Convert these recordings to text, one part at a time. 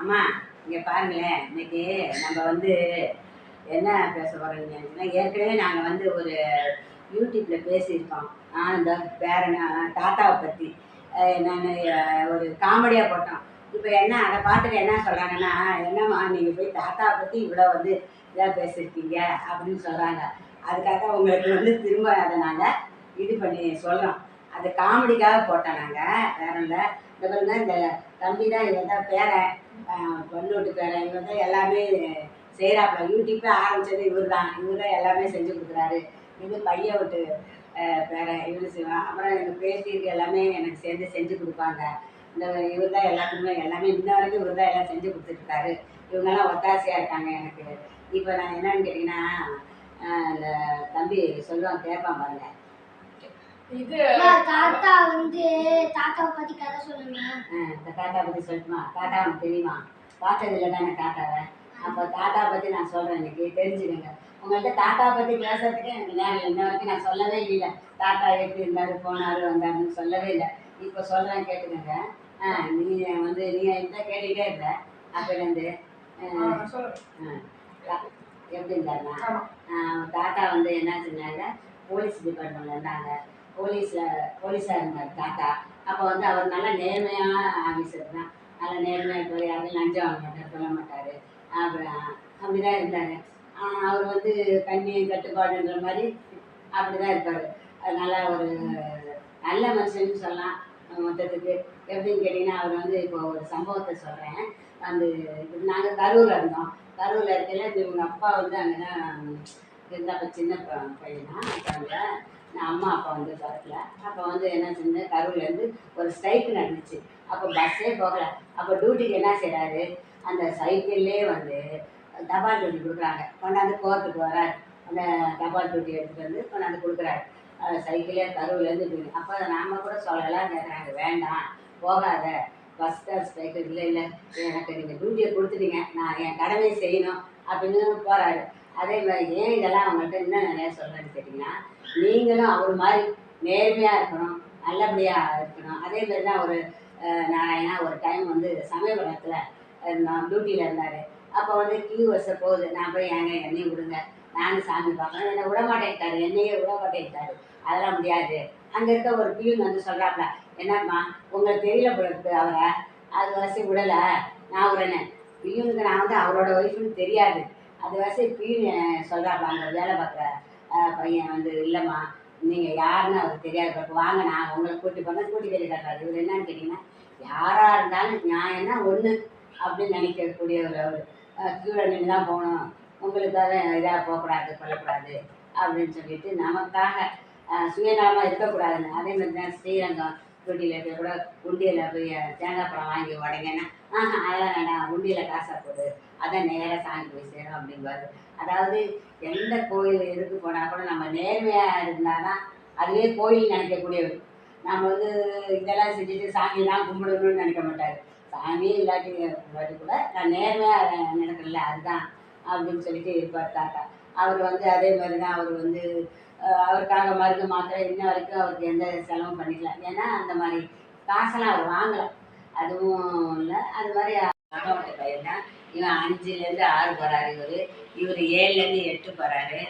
அம்மா இங்கே பாருங்களேன் இன்னைக்கு நம்ம வந்து என்ன பேச போகிறீங்கன்னா ஏற்கனவே நாங்கள் வந்து ஒரு யூடியூப்பில் பேசியிருக்கோம். நான் இந்த பேரனை தாத்தாவை பற்றி நான் ஒரு காமெடியாக போட்டோம். இப்போ என்ன அதை பார்த்துட்டு என்ன சொல்கிறாங்கன்னா என்னம்மா நீங்கள் போய் தாத்தாவை பற்றி இவ்வளோ வந்து இதாக பேசியிருக்கீங்க அப்படின்னு சொல்கிறாங்க அதுக்காக உங்களுக்கு வந்து திரும்ப அதை நாங்கள் இது பண்ணி சொல்கிறோம் அது காமெடிக்காக போட்டோம் நாங்கள் வேற இல்லை. இந்த பாருங்க இந்த தம்பி தான் இவன் தான் பேரன் பொண்ணு வீட்டு பேரன் இவன் தான் எல்லாமே செய்கிறாப்புல யூடியூப்பே ஆரம்பித்தது இவர் தான். இவர் தான் எல்லாமே செஞ்சு கொடுக்குறாரு. இது பையன் விட்டு பேரை பேரன் செய்வான் அப்புறம் எங்கள் பேத்திக்கு எல்லாமே எனக்கு சேர்ந்து செஞ்சு கொடுப்பாங்க. இந்த இவர் தான் எல்லாத்துக்குமே எல்லாமே இன்ன வரைக்கும் இவர் தான் எல்லாம் செஞ்சு கொடுத்துட்ருக்காரு இவங்கெல்லாம் ஒத்தாசையாக இருக்காங்க எனக்கு. இப்போ நான் என்னன்னு கேட்டிங்கன்னா இந்த தம்பி சொல்லுவான் கேட்பான் பாருங்கள் இது தாத்தா வந்து தாத்தாவை பத்தி கதை சொல்லுங்க. இந்த தாத்தா பற்றி சொல்லட்டுமா? தாத்தா உனக்கு தெரியுமா? பார்த்தது இல்லை தானே தாத்தாவை. அப்போ தாத்தா பற்றி நான் சொல்கிறேன் இன்னைக்கு தெரிஞ்சுக்கங்க. உங்கள்கிட்ட தாத்தா பற்றி பேசுறதுக்கு எனக்கு நேரம் இன்ன வரைக்கும் நான் சொல்லவே இல்லை. தாத்தா எப்படி இருந்தார் போனார் வந்தாருன்னு சொல்லவே இல்லை. இப்போ சொல்கிறேன் கேட்டுக்கோங்க. ஆ நீ வந்து நீ எந்த கேட்டுக்கிட்டே இருந்த அப்போலேருந்து. எப்படி இருந்தாருன்னா தாத்தா வந்து என்ன செஞ்சாங்க போலீஸ் டிபார்ட்மெண்ட்ல இருந்தாங்க. போலீஸில் போலீஸாக இருந்தார் தாத்தா. அப்போ வந்து அவர் நல்ல நேர்மையான ஆஃபீஸர் தான். நல்ல நேர்மையாக இப்போ யாரும் லஞ்சம் வாங்க மாட்டார் சொல்ல மாட்டார். அப்புறம் அப்படி தான் இருந்தார் அவர் வந்து கண்ணி கட்டுப்பாடுன்ற மாதிரி அப்படி தான் இருப்பார் நல்லா ஒரு நல்ல மனுஷன்னு சொல்லலாம் மொத்தத்துக்கு. எப்படின்னு கேட்டிங்கன்னா அவர் வந்து இப்போ ஒரு சம்பவத்தை சொல்கிறேன் வந்து நாங்கள் கரூரில் இருந்தோம். கரூரில் இருக்கையில் இவங்க அப்பா வந்து அங்கே தான் இருந்தால் சின்ன ப- பையன் தான் அப்போ அங்கே நான் அம்மா அப்பா வந்து பக்கத்தில் அப்போ வந்து என்ன செஞ்சேன்? கரூர்லேருந்து ஒரு ஸ்ட்ரைக் நடந்துச்சு. அப்போ பஸ்ஸே போகல. அப்போ டியூட்டிக்கு என்ன செய்கிறாரு அந்த சைக்கிள்லே வந்து தபால் டியூட்டி கொடுக்குறாங்க. கொண்டாந்து கோர்ட்டுக்கு வராரு. அந்த தபால் டியூட்டி எடுத்துகிட்டு வந்து கொண்டாந்து கொடுக்குறாரு. சைக்கிளே கரூர்லேருந்து அப்போ நாம கூட சொல்லலாம் கேட்குறாங்க வேண்டாம். போகாத. பஸ் ஸ்டாப் சைக்கிள் இல்லை இல்லை. எனக்கு நீங்கள் டியூட்டியை கொடுத்துட்டீங்க. நான் என் கடமையை செய்யணும் அப்படின்னு போகிறாரு அதே மாதிரி ஏன் இதெல்லாம் அவங்கள்ட்ட இன்னும் நிறையா சொல்கிறேன்னு கேட்டிங்கன்னா நீங்களும் அவர் மாதிரி நேர்மையாக இருக்கணும் நல்லபடியாக இருக்கணும். அதே மாதிரி தான் ஒரு அஹ், நாராயணா ஒரு டைம் வந்து சமயபுரத்தில் இருந்தோம் டியூட்டியில் இருந்தார். அப்போ வந்து கியூ வச போகுது நான் போய் ஏங்க என்னையும் விடுங்க. நானும் சாமி பார்க்கணும். என்னை விடமாட்டேன்ட்டாரு என்னையே விடமாட்டேன்ட்டாரு அதெல்லாம் முடியாது. அங்கே இருக்க ஒரு பியூன் வந்து சொல்கிறாப்ல என்னம்மா உங்களுக்கு தெரியல போல அவரை. அது வசதி விடலை. நான் விடனே பியூனுக்கு நான் வந்து அவரோட ஒய்ஃப்னு தெரியாது. அது வசதி பியூன் சொல்கிறாப்பா அங்கே வேலை பார்க்குற பையன் வந்து இல்லைம்மா நீங்கள் யாருன்னு அவருக்கு தெரியாது பிறகு வாங்க நான் உங்களை கூட்டி போனால் கூட்டி கேட்டு காட்டுறாரு இவர் என்னன்னு கேட்டிங்கன்னா யாராக இருந்தாலும் நியாயம்னா ஒன்று அப்படின்னு நினைக்கக்கூடிய ஒரு அவர் கீழே நின்று தான் போகணும் உங்களுக்காக இதாக போகக்கூடாது கொல்லக்கூடாது அப்படின்னு சொல்லிட்டு நமக்காக சுயநலமாக இருக்கக்கூடாதுன்னு. அதே மாதிரி தான் ஸ்ரீரங்கம் தொட்டியில் போய் கூட உண்டியில் போய் தேங்காய் பழம் வாங்கி உடைங்கன்னா ஆஹா அதெல்லாம் வேண்டாம் உண்டியில் காசை போடு அதான் நேராக சாமி போய் சேரும் அப்படிம்பாரு. அதாவது எந்த கோயில் எதுக்கு போனால் கூட நம்ம நேர்மையாக இருந்தால் தான் அதுவே கோயில் நினைக்கக்கூடியவர். நம்ம வந்து இதெல்லாம் செஞ்சுட்டு சாமியெல்லாம் கும்பிடணும்னு நினைக்க மாட்டார். சாமி இல்லாட்டி இல்லாட்டி கூட நான் நேர்மையாக நடக்கல அதுதான் அப்படின்னு சொல்லிட்டு இருப்பார் தாத்தா. அவர் வந்து அதே மாதிரி தான் அவர் வந்து அவருக்காக மருந்து மாத்திரை இன்ன வரைக்கும் அவருக்கு எந்த செலவும் பண்ணிக்கல. ஏன்னா அந்த மாதிரி காசெல்லாம் அவர் வாங்கலை. அதுவும் இல்லை. அது மாதிரி அம்மாவட்ட பையன் தான். இவன் அஞ்சுலேருந்து ஆறு போகிறாரு இவர். இவர் ஏழுலேருந்து எட்டு போகிறாரு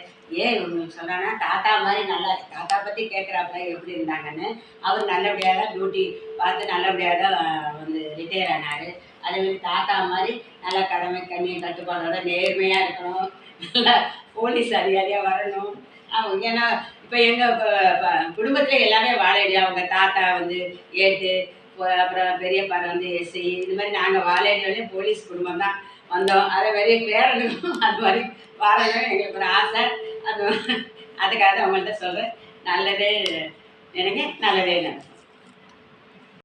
ஏன் இவங்களுக்கு சொல்கிறான்னா தாத்தா மாதிரி நல்லா தாத்தா பற்றி கேட்குறாப்புல எப்படி இருந்தாங்கன்னு. அவர் நல்லபடியாக தான் டியூட்டி பார்த்து நல்லபடியாக தான் வந்து ரிட்டையர் ஆனார். அதே மாதிரி தாத்தா மாதிரி நல்லா கடமை கண்ணி கட்டுப்பாடோட நேர்மையாக இருக்கணும். நல்லா போலீஸ் அதிகாரியாக வரணும். ஏன்னா இப்போ எங்கள் குடும்பத்தில் எல்லாமே வாழையடி அவங்க தாத்தா வந்து ஏட்டு அப்புறம் பெரியப்பா வந்து எஸ்சி இது மாதிரி நாங்கள் வாழையடியோடய போலீஸ் குடும்பம் தான் வந்தோம். அதே மாதிரி பேரனுக்கும் அது மாதிரி வாழணும் எங்களுக்கு ஒரு ஆசை. அது அதுக்காக அவங்கள்ட்ட சொல்கிறேன் நல்லதே எனக்கு நல்லதே நடக்கும்